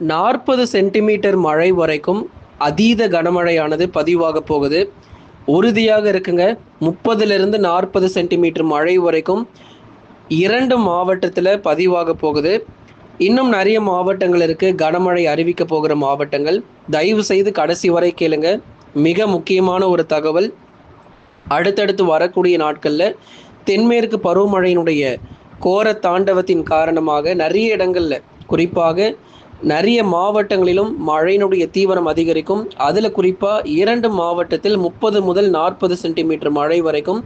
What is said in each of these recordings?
நாற்பது சென்டிமீட்டர் மழை வரைக்கும் அதீத கனமழையானது பதிவாக போகுது. உறுதியாக இருக்குங்க. முப்பதுலேருந்து நாற்பது சென்டிமீட்டர் மழை வரைக்கும் இரண்டு மாவட்டத்தில் பதிவாக போகுது. இன்னும் நிறைய மாவட்டங்கள் இருக்குது கனமழை அறிவிக்க போகிற மாவட்டங்கள். தயவு செய்து கடைசி வரை கேளுங்க. மிக முக்கியமான ஒரு தகவல் அடுத்தடுத்து வரக்கூடிய நாட்களில் தென்மேற்கு பருவமழையினுடைய கோர தாண்டவத்தின் காரணமாக நிறைய இடங்களில் குறிப்பாக நிறைய மாவட்டங்களிலும் மழையினுடைய தீவிரம் அதிகரிக்கும். அதில் குறிப்பாக இரண்டு மாவட்டத்தில் முப்பது முதல் நாற்பது சென்டிமீட்டர் மழை வரைக்கும்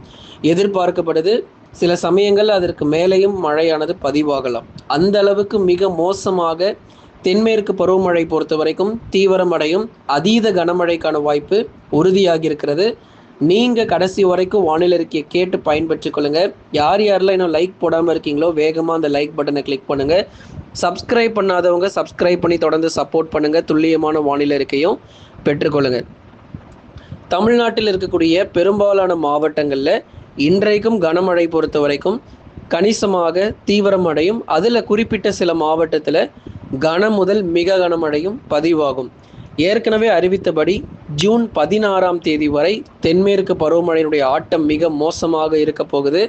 எதிர்பார்க்கப்படுது. சில சமயங்கள் அதற்கு மேலேயும் மழையானது பதிவாகலாம். அந்த அளவுக்கு மிக மோசமாக தென்மேற்கு பருவமழை பொறுத்த வரைக்கும் தீவிரமடையும் அதீத கனமழைக்கான வாய்ப்பு உறுதியாகி இருக்கிறது நீங்கள் கடைசி வரைக்கும் வானிலை அறிக்கையை கேட்டு பயன்பெற்றுக்கொள்ளுங்க யார் யாரெல்லாம் இன்னும் லைக் போடாமல் இருக்கீங்களோ வேகமாக அந்த லைக் பட்டனை கிளிக் பண்ணுங்கள் சப்ஸ்கிரைப் பண்ணாதவங்க சப்ஸ்கிரைப் பண்ணி தொடர்ந்து சப்போர்ட் பண்ணுங்க. துல்லியமான வானிலை இருக்கையும் பெற்றுக்கொள்ளுங்க. தமிழ்நாட்டில் இருக்கக்கூடிய பெரும்பாலான மாவட்டங்களில் இன்றைக்கும் கனமழை பொறுத்த வரைக்கும் கணிசமாக தீவிரமடையும் அதில் குறிப்பிட்ட சில மாவட்டத்தில் கன முதல் மிக கனமழையும் பதிவாகும். ஏற்கனவே அறிவித்தபடி ஜூன் பதினாறாம் தேதி வரை தென்மேற்கு பருவமழையினுடைய ஆட்டம் மிக மோசமாக இருக்க போகுது.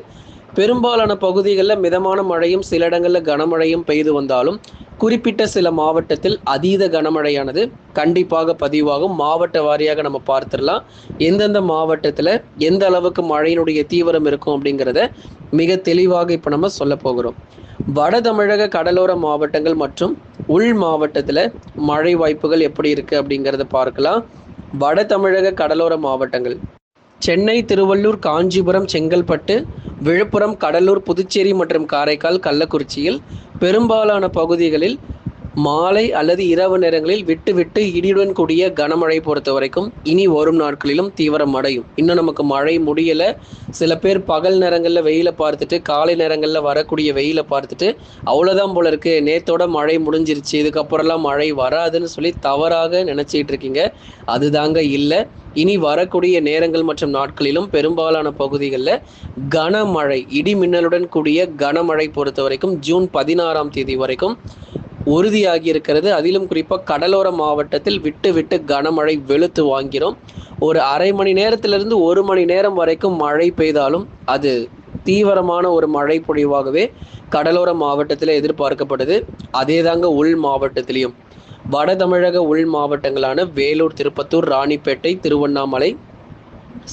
பெரும்பாலான பகுதிகளில் மிதமான மழையும் சில இடங்களில் கனமழையும் பெய்து வந்தாலும் குறிப்பிட்ட சில மாவட்டத்தில் அதீத கனமழையானது கண்டிப்பாக பதிவாகும். மாவட்ட வாரியாக நம்ம பார்த்துடலாம். எந்தெந்த மாவட்டத்தில் எந்த அளவுக்கு மழையினுடைய தீவிரம் இருக்கும் அப்படிங்கிறத மிக தெளிவாக இப்போ நம்ம சொல்ல போகிறோம். வட தமிழக கடலோர மாவட்டங்கள் மற்றும் உள் மாவட்டத்தில் மழை வாய்ப்புகள் எப்படி இருக்குது அப்படிங்கிறத பார்க்கலாம். வட தமிழக கடலோர மாவட்டங்கள். சென்னை திருவள்ளூர் காஞ்சிபுரம் செங்கல்பட்டு விழுப்புரம் கடலூர் புதுச்சேரி மற்றும் காரைக்கால் கள்ளக்குறிச்சியில் பெரும்பாலான பகுதிகளில் மாலை அல்லது இரவு நேரங்களில் விட்டு விட்டு இடியுடன் கூடிய கனமழை பொறுத்த வரைக்கும் இனி வரும் நாட்களிலும் தீவிரம் அடையும். இன்னும் நமக்கு மழை முடியலை. சில பேர் பகல் நேரங்களில் வெயிலை பார்த்துட்டு காலை நேரங்களில் வரக்கூடிய வெயிலை பார்த்துட்டு அவ்வளோதான் போல இருக்கு. நேத்தோட மழை முடிஞ்சிருச்சு. இதுக்கப்புறம்லாம் மழை வராதுன்னு சொல்லி தவறாக நினச்சிட்டு இருக்கீங்க. அதுதாங்க இல்லை. இனி வரக்கூடிய நேரங்கள் மற்றும் நாட்களிலும் பெரும்பாலான பகுதிகளில் கனமழை இடி மின்னலுடன் கூடிய கனமழை பொறுத்த வரைக்கும் ஜூன் பதினாறாம் தேதி வரைக்கும் உறுதியாகி இருக்கிறது அதிலும் குறிப்பாக கடலோர மாவட்டத்தில் விட்டு விட்டு கனமழை வெளுத்து வாங்கிறோம். ஒரு அரை மணி நேரத்திலிருந்து ஒரு மணி நேரம் வரைக்கும் மழை பெய்தாலும் அது தீவிரமான ஒரு மழை பொழிவாகவே கடலோர மாவட்டத்தில் எதிர்பார்க்கப்படுது அதே தாங்க உள் மாவட்டத்திலையும். வட தமிழக உள் மாவட்டங்களான வேலூர் திருப்பத்தூர் ராணிப்பேட்டை திருவண்ணாமலை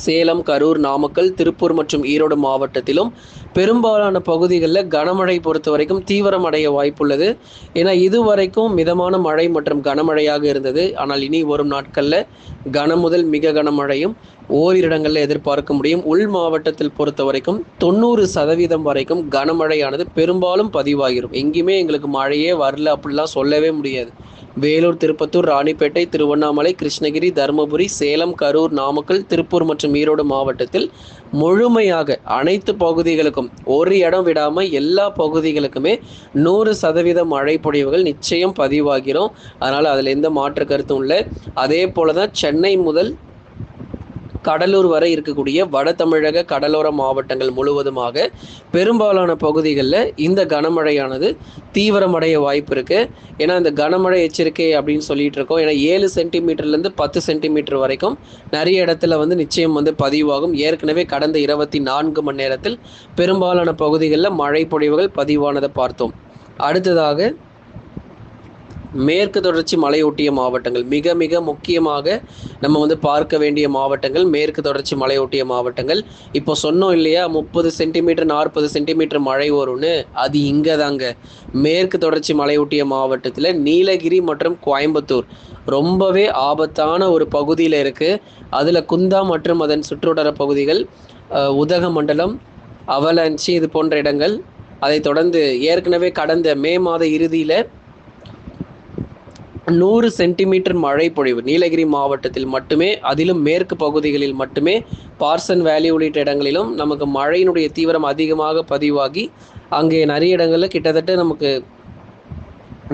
சேலம் கரூர் நாமக்கல் திருப்பூர் மற்றும் ஈரோடு மாவட்டத்திலும் பெரும்பாலான பகுதிகளில் கனமழை பொறுத்த வரைக்கும் தீவிரமடைய வாய்ப்புள்ளது. ஏன்னா இதுவரைக்கும் மிதமான மழை மற்றும் கனமழையாக இருந்தது. ஆனால் இனி வரும் நாட்களில் கன முதல் மிக கனமழையும் ஓரிரு இடங்களில் எதிர்பார்க்க முடியும். உள் மாவட்டத்தில் பொறுத்த வரைக்கும் தொண்ணூறு சதவீதம் வரைக்கும் கனமழையானது பெரும்பாலும் பதிவாகிரும். எங்கேயுமே எங்களுக்கு மழையே வரல அப்படிலாம் சொல்லவே முடியாது. வேலூர் திருப்பத்தூர் ராணிப்பேட்டை திருவண்ணாமலை கிருஷ்ணகிரி தருமபுரி சேலம் கரூர் நாமக்கல் திருப்பூர் மற்றும் ஈரோடு மாவட்டத்தில் முழுமையாக அனைத்து பகுதிகளுக்கும் ஒரு இடம் விடாமல் எல்லா பகுதிகளுக்குமே நூறு சதவீத மழை பொழிவுகள் நிச்சயம் பதிவாகிறோம் அதனால் அதில் எந்த மாற்று கருத்தும் இல்லை. அதே போல தான் சென்னை முதல் கடலூர் வரை இருக்கக்கூடிய வட தமிழக கடலோர மாவட்டங்கள் முழுவதுமாக பெரும்பாலான பகுதிகளில் இந்த கனமழையானது தீவிரமடைய வாய்ப்பு இருக்கு. ஏன்னா இந்த கனமழை எச்சரிக்கை அப்படின்னு சொல்லிட்டு இருக்கோம். ஏன்னா ஏழு சென்டிமீட்டர்லேருந்து பத்து சென்டிமீட்டர் வரைக்கும் நிறைய இடத்துல வந்து நிச்சயம் வந்து பதிவாகும். ஏற்கனவே கடந்த இருபத்தி நான்கு மணி நேரத்தில் பெரும்பாலான பகுதிகளில் மழை பொழிவுகள் பதிவானதை பார்த்தோம். அடுத்ததாக மேற்கு தொடர்ச்சி மலையொட்டிய மாவட்டங்கள். மிக மிக முக்கியமாக நம்ம வந்து பார்க்க வேண்டிய மாவட்டங்கள் மேற்கு தொடர்ச்சி மலையொட்டிய மாவட்டங்கள். இப்போ சொன்னோம் இல்லையா முப்பது சென்டிமீட்டர் நாற்பது சென்டிமீட்டர் மழை வரும்னு. அது இங்கே தாங்க மேற்கு தொடர்ச்சி மலையொட்டிய மாவட்டத்தில் நீலகிரி மற்றும் கோயம்புத்தூர். ரொம்பவே ஆபத்தான ஒரு பகுதியில் இருக்குது அதில் குந்தா மற்றும் அதன் சுற்றுவட்டார பகுதிகள் உதகமண்டலம் அவலஞ்சி இது போன்ற இடங்கள். அதை தொடர்ந்து ஏற்கனவே கடந்த மே மாத இறுதியில் நூறு சென்டிமீட்டர் மழை பொழிவு. நீலகிரி மாவட்டத்தில் மட்டுமே அதிலும் மேற்கு பகுதிகளில் மட்டுமே பார்சன் வேலி உள்ளிட்ட இடங்களிலும் நமக்கு மழையினுடைய தீவிரம் அதிகமாக பதிவாகி அங்கே நிறைய இடங்களில் கிட்டத்தட்ட நமக்கு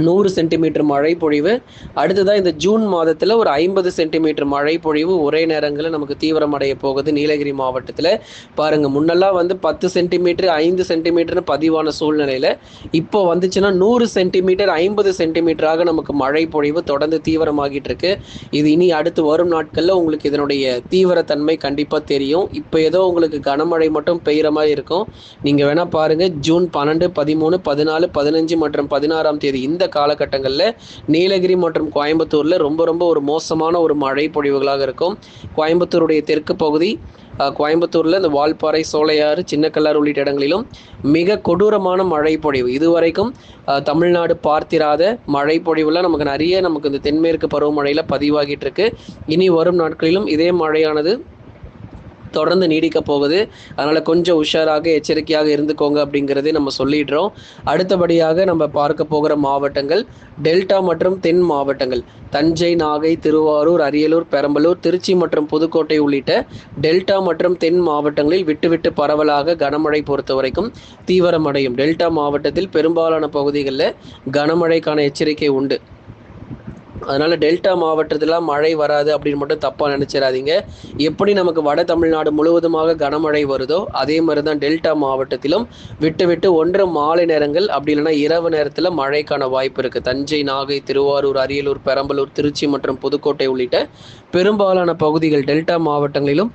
நூறு சென்டிமீட்டர் மழை பொழிவு அடுத்ததாக இந்த ஜூன் மாதத்தில் ஒரு ஐம்பது சென்டிமீட்டர் மழை பொழிவு ஒரே நேரங்களில் நமக்கு தீவிரமடைய போகுது நீலகிரி மாவட்டத்தில். பாருங்கள் முன்னெல்லாம் வந்து பத்து சென்டிமீட்டர் ஐந்து சென்டிமீட்டர்னு பதிவான சூழ்நிலையில் இப்போ வந்துச்சுன்னா நூறு சென்டிமீட்டர் ஐம்பது சென்டிமீட்டராக நமக்கு மழை பொழிவு தொடர்ந்து தீவிரமாகிட்டு இருக்கு இது இனி அடுத்து வரும் நாட்களில் உங்களுக்கு இதனுடைய தீவிரத்தன்மை கண்டிப்பாக தெரியும். இப்போ ஏதோ உங்களுக்கு கனமழை மட்டும் பெய்கிற மாதிரி இருக்கும். நீங்கள் வேணால் பாருங்கள் ஜூன் பன்னெண்டு பதிமூணு பதினாலு பதினஞ்சு மற்றும் பதினாறாம் தேதி இந்த காலகட்டங்களில் நீலகிரி மற்றும் கோயம்புத்தூரில் ரொம்ப ரொம்ப ஒரு மோசமான ஒரு மழை பொழிவுகளாக இருக்கும். கோயம்புத்தூருடைய தெற்கு பகுதி கோயம்புத்தூரில் இந்த வால்பாறை சோலையாறு சின்னக்கல்லார் உள்ளிட்ட இடங்களிலும் மிக கொடூரமான மழை பொழிவு. இதுவரைக்கும் தமிழ்நாடு பார்த்திராத மழை பொழிவுலாம் நமக்கு நிறைய நமக்கு இந்த தென்மேற்கு பருவமழையில் பதிவாகிட்டு இருக்கு. இனி வரும் நாட்களிலும் இதே மழையானது தொடர்ந்து நீடிக்க போகுது. அதனால் கொஞ்சம் உஷாராக எச்சரிக்கையாக இருந்துக்கோங்க அப்படிங்கிறதே நம்ம சொல்லிடுறோம். அடுத்தபடியாக நம்ம பார்க்க போகிற மாவட்டங்கள் டெல்டா மற்றும் தென் மாவட்டங்கள். தஞ்சை நாகை திருவாரூர் அரியலூர் பெரம்பலூர் திருச்சி மற்றும் புதுக்கோட்டை உள்ளிட்ட டெல்டா மற்றும் தென் மாவட்டங்களில் விட்டுவிட்டு பரவலாக கனமழை பொறுத்த வரைக்கும் தீவிரமடையும். டெல்டா மாவட்டத்தில் பெரும்பாலான பகுதிகளில் கனமழைக்கான எச்சரிக்கை உண்டு. அதனால் டெல்டா மாவட்டத்தில் மழை வராது அப்படின்னு மட்டும் தப்பாக நினச்சிடாதீங்க எப்படி நமக்கு வட தமிழ்நாடு முழுவதுமாக கனமழை வருதோ அதே மாதிரி தான் டெல்டா மாவட்டத்திலும் விட்டு விட்டு ஒன்று மாலை நேரங்கள் அப்படி இல்லைன்னா இரவு நேரத்தில் மழைக்கான வாய்ப்பு இருக்குது தஞ்சை நாகை திருவாரூர் அரியலூர் பெரம்பலூர் திருச்சி மற்றும் புதுக்கோட்டை உள்ளிட்ட பெரும்பாலான பகுதிகள் டெல்டா மாவட்டங்களிலும்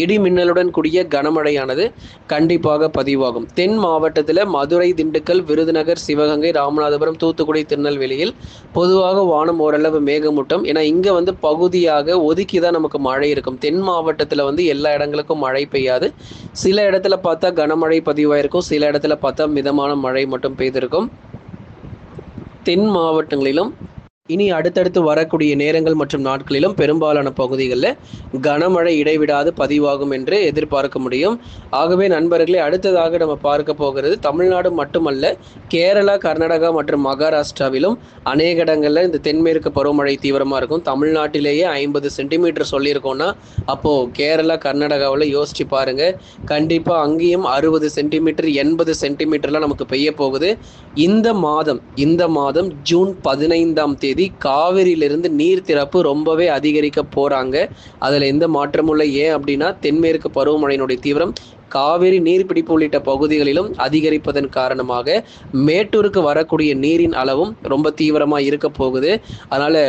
இடி மின்னலுடன் கூடிய கனமழையானது கண்டிப்பாக பதிவாகும். தென் மாவட்டத்தில் மதுரை திண்டுக்கல் விருதுநகர் சிவகங்கை ராமநாதபுரம் தூத்துக்குடி திருநெல்வேலியில் பொதுவாக வானம் ஓரளவு மேகமூட்டம். ஏன்னா இங்கே வந்து பகுதியாக ஒதுக்கி தான் நமக்கு மழை இருக்கும். தென் மாவட்டத்தில் வந்து எல்லா இடங்களுக்கும் மழை பெய்யாது. சில இடத்துல பார்த்தா கனமழை பதிவாயிருக்கும். சில இடத்துல பார்த்தா மிதமான மழை மட்டும் பெய்திருக்கும். தென் மாவட்டங்களிலும் இனி அடுத்தடுத்து வரக்கூடிய நேரங்கள் மற்றும் நாட்களிலும் பெரும்பாலான பகுதிகளில் கனமழை இடைவிடாது பதிவாகும் என்று எதிர்பார்க்க முடியும். ஆகவே நண்பர்களே அடுத்ததாக நம்ம பார்க்க போகிறது தமிழ்நாடு மட்டுமல்ல கேரளா கர்நாடகா மற்றும் மகாராஷ்டிராவிலும் அநேக இடங்களில் இந்த தென்மேற்கு பருவமழை தீவிரமாக இருக்கும். தமிழ்நாட்டிலேயே ஐம்பது சென்டிமீட்டர் சொல்லியிருக்கோம்னா அப்போது கேரளா கர்நாடகாவில் யோசிச்சு பாருங்கள் கண்டிப்பாக அங்கேயும் அறுபது சென்டிமீட்டர் எண்பது சென்டிமீட்டர்லாம் நமக்கு பெய்ய போகுது. இந்த மாதம் இந்த மாதம் ஜூன் பதினைந்தாம் தேதி தேதி காவிரியிலிருந்து நீர் திறப்பு ரொம்பவே அதிகரிக்க போகிறாங்க அதில் எந்த மாற்றமும் இல்லை. ஏன் அப்படின்னா தென்மேற்கு பருவமழையினுடைய தீவிரம் காவிரி நீர்பிடிப்பு உள்ளிட்ட பகுதிகளிலும் அதிகரிப்பதன் காரணமாக மேட்டூருக்கு வரக்கூடிய நீரின் அளவும் ரொம்ப தீவிரமாக இருக்க போகுது. அதனால்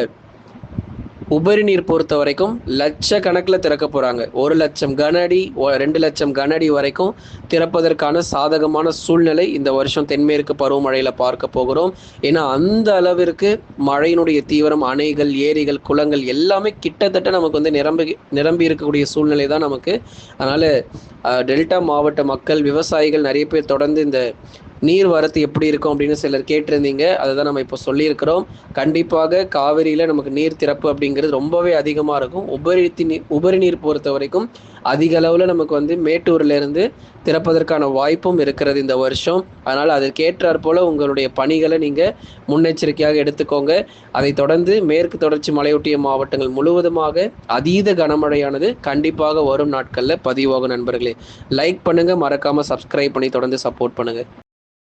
உபரி நீர் பொறுத்த வரைக்கும் லட்ச கணக்கில் திறக்க போகிறாங்க ஒரு லட்சம் கன அடி ரெண்டு லட்சம் கன அடி வரைக்கும் திறப்பதற்கான சாதகமான சூழ்நிலை இந்த வருஷம் தென்மேற்கு பருவமழையில் பார்க்க போகிறோம். ஏன்னா அந்த அளவிற்கு மழையினுடைய தீவிரம் அணைகள் ஏரிகள் குளங்கள் எல்லாமே கிட்டத்தட்ட நமக்கு வந்து நிரம்பி நிரம்பி இருக்கக்கூடிய சூழ்நிலை தான் நமக்கு. அதனால் டெல்டா மாவட்ட மக்கள் விவசாயிகள் நிறைய பேர் தொடர்ந்து இந்த நீர் வரத்து எப்படி இருக்கும் அப்படின்னு சிலர் கேட்டிருந்தீங்க. அதை தான் நம்ம இப்போ சொல்லியிருக்கிறோம். கண்டிப்பாக காவிரியில் நமக்கு நீர் திறப்பு அப்படிங்கிறது ரொம்பவே அதிகமாக இருக்கும். உபரி நீர் உபரி நீர் பொறுத்த வரைக்கும் அதிக அளவில் நமக்கு வந்து மேட்டூர்லேருந்து திறப்பதற்கான வாய்ப்பும் இருக்கிறது இந்த வருஷம். அதனால் அதற்கேற்றாற் போல் உங்களுடைய பணிகளை நீங்கள் முன்னெச்சரிக்கையாக எடுத்துக்கோங்க. அதை தொடர்ந்து மேற்கு தொடர்ச்சி மலையொட்டிய மாவட்டங்கள் முழுவதுமாக அதீத கனமழையானது கண்டிப்பாக வரும் நாட்களில் பதிவாகும் நண்பர்களே. லைக் பண்ணுங்கள் மறக்காமல் சப்ஸ்கிரைப் பண்ணி தொடர்ந்து சப்போர்ட் பண்ணுங்கள்